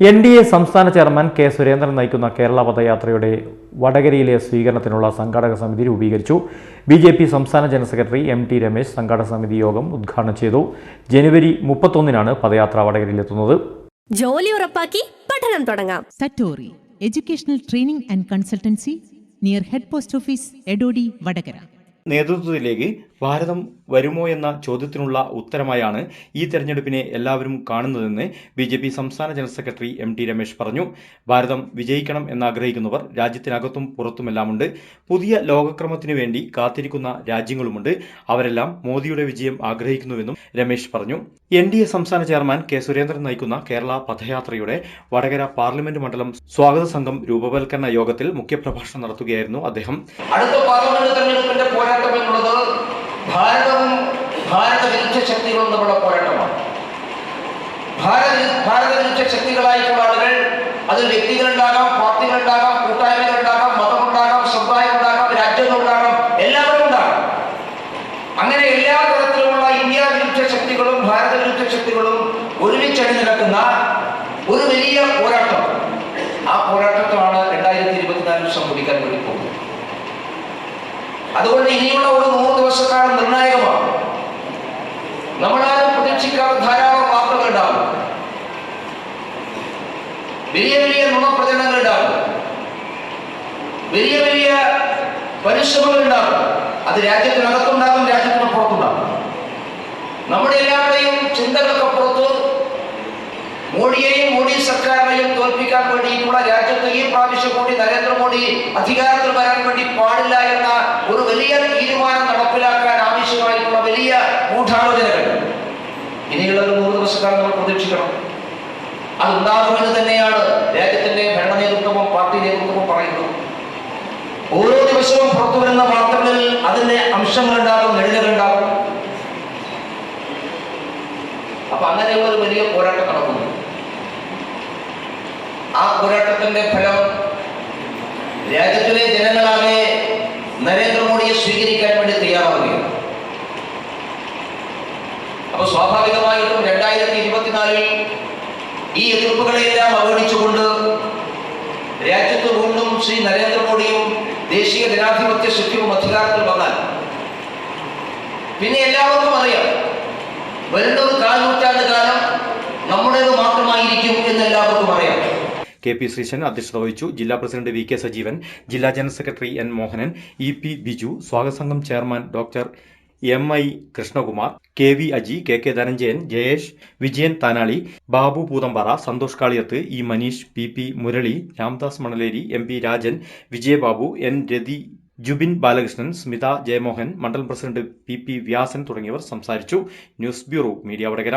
N D A സംസ്ഥാന chairman K Surendran നയിക്കുന്ന കേരള പദയാത്രയുടെ വടകരയിലെ സ്വീകരണത്തിനുള്ള സംഘാടക സമിതി രൂപീകരിച്ചു. ബി ജെ പി സംസ്ഥാന general secretary M T Ramesh സംഘാടക സമിതി യോഗം ഉദ്ഘാടനം ചെയ്തു. ജനുവരി മുപ്പത്തൊന്നിനാണ് പദയാത്ര വടകരയിലെത്തുന്നത്. ജോലി ഉറപ്പാക്കി പഠനം തുടങ്ങാം. Satori educational training and consultancy near head post office Edodi Vadakara. നേതൃത്വത്തിലേക്ക് ഭാരതം വരുമോ എന്ന ചോദ്യത്തിനുള്ള ഉത്തരമായാണ് ഈ തെരഞ്ഞെടുപ്പിനെ എല്ലാവരും കാണുന്നതെന്ന് ബി ജെ പി സംസ്ഥാന general secretary M T Ramesh പറഞ്ഞു. ഭാരതം വിജയിക്കണം എന്നാഗ്രഹിക്കുന്നവർ രാജ്യത്തിനകത്തും പുറത്തുമെല്ലാമുണ്ട്. പുതിയ ലോകക്രമത്തിനു വേണ്ടി കാത്തിരിക്കുന്ന രാജ്യങ്ങളുമുണ്ട്. അവരെല്ലാം മോദിയുടെ വിജയം ആഗ്രഹിക്കുന്നുവെന്നും രമേശ് പറഞ്ഞു. എൻ ഡി എ സംസ്ഥാന ചെയർമാൻ കെ സുരേന്ദ്രൻ നയിക്കുന്ന കേരള പദയാത്രയുടെ വടകര പാർലമെന്റ് മണ്ഡലം സ്വാഗത സംഘം രൂപവൽക്കരണ യോഗത്തിൽ മുഖ്യപ്രഭാഷണം നടത്തുകയായിരുന്നു അദ്ദേഹം. അടുത്ത പാർലമെന്റ് തെരഞ്ഞെടുപ്പിന്റെ പോരാട്ടം എന്നുള്ളത് ഭാരതവും ഭാരത വിരുദ്ധ ശക്തികളും തമ്മിലുള്ള പോരാട്ടമാണ് ഭാരത ഭാരത ശക്തികളായിട്ടുള്ള ആളുകൾ അത് വ്യക്തികളുണ്ടാകാം പാർട്ടികളുണ്ടാകാം കൂട്ടായ്മകളുണ്ടാകാം മതമുണ്ടാകാം സമുദായമുണ്ടാകാം രാജ്യങ്ങളുണ്ടാകാം എല്ലാവരും ഉണ്ടാകാം. അങ്ങനെ എല്ലാ തരത്തിലുമുള്ള ഇന്ത്യ വിരുദ്ധ ശക്തികളും ഭാരത വിരുദ്ധ ശക്തികളും ഒരുമിച്ചണി നടക്കുന്ന ഒരു വലിയ പോരാട്ടം. ആ പോരാട്ടത്തിലാണ് രണ്ടായിരത്തി ഇരുപത്തിനാലിൽ സംഭവിക്കാൻ വേണ്ടി പോകുന്നത്. അതുകൊണ്ട് ഇനിയുള്ള ഒരു നൂറ് ദിവസക്കാലം നിർണായകമാണ് വലിയ വലിയ നുണപ്രചരണങ്ങൾ ഉണ്ടാകും. വലിയ വലിയ പരിശ്രമങ്ങൾ ഉണ്ടാകും. അത് രാജ്യത്തിനകത്തുണ്ടാകും രാജ്യത്തിന് പുറത്തുണ്ടാകും. നമ്മുടെ എല്ലാവരുടെയും ചിന്തകൾക്കപ്പുറത്ത് മോഡിയെയും മോഡി സർക്കാരിനെയും തോൽപ്പിക്കാൻ വേണ്ടിയിട്ടുള്ള രാജ്യത്ത് ഈ പ്രാവശ്യം കൂടി നരേന്ദ്രമോദി അധികാരത്തിൽ വരാൻ വേണ്ടി പാടില്ല എന്ന ഒരു വലിയ തീരുമാനം നടപ്പിലാക്കാൻ ആവശ്യമായിട്ടുള്ള വലിയ ഗൂഢാലോചനകൾ. ഇനിയുള്ള ഒരു നൂറ് ദിവസക്കാലം നമ്മൾ പ്രതീക്ഷിക്കണം. അതുണ്ടാകുമെന്ന് തന്നെയാണ് രാജ്യത്തിന്റെ ഭരണ നേതൃത്വവും പാർട്ടി നേതൃത്വവും പറയുന്നത്. ഓരോ ദിവസവും പുറത്തു വരുന്ന വാർത്തകളിൽ അതിന്റെ അംശങ്ങളുണ്ടാകും നെടുകളുണ്ടാകും അപ്പൊ അങ്ങനെ ഒരു വലിയ പോരാട്ടം നടക്കുന്നു. ആ പോരാട്ടത്തിന്റെ ഫലം രാജ്യത്തിലെ ജനങ്ങളാകെ നരേന്ദ്രമോദിയെ സ്വീകരിക്കാൻ വേണ്ടി തയ്യാറാവുകയാണ്. അപ്പൊ സ്വാഭാവികമായിട്ടും രണ്ടായിരത്തി ഇരുപത്തിനാലിൽ ഈ എതിർപ്പുകളെല്ലാം അവഗണിച്ചുകൊണ്ട് രാജ്യത്ത് വീണ്ടും ശ്രീ നരേന്ദ്രമോദിയും ദേശീയ ജനാധിപത്യ ശക്തിയും അധികാരത്തിൽ വന്നാൽ പിന്നെ എല്ലാവർക്കും അറിയാം വരുന്ന ഒരു കാൽനൂറ്റാണ്ട് കാലം നമ്മുടേത് മാത്രമായിരിക്കും എന്ന് എല്ലാവർക്കും അറിയാം. കെ പി ശ്രീശൻ അധ്യക്ഷത വഹിച്ചു. ജില്ലാ പ്രസിഡന്റ് വി കെ സജീവൻ ജില്ലാ general secretary N Mohanan E P Biju സ്വാഗത സംഘം chairman doctor M I Krishnakumar K V Aji K K Dhananjayan Jayesh Vijayan Thanali Babu Poothampara Santhosh Kaliyath E Maneesh P P Murali Ramdas Manaleri M P Rajan Vijayababu N Rathi Jubin Balakrishnan Smitha Jayamohan മണ്ഡലം president P P Vyasan തുടങ്ങിയവർ സംസാരിച്ചു. News bureau media Vadakara.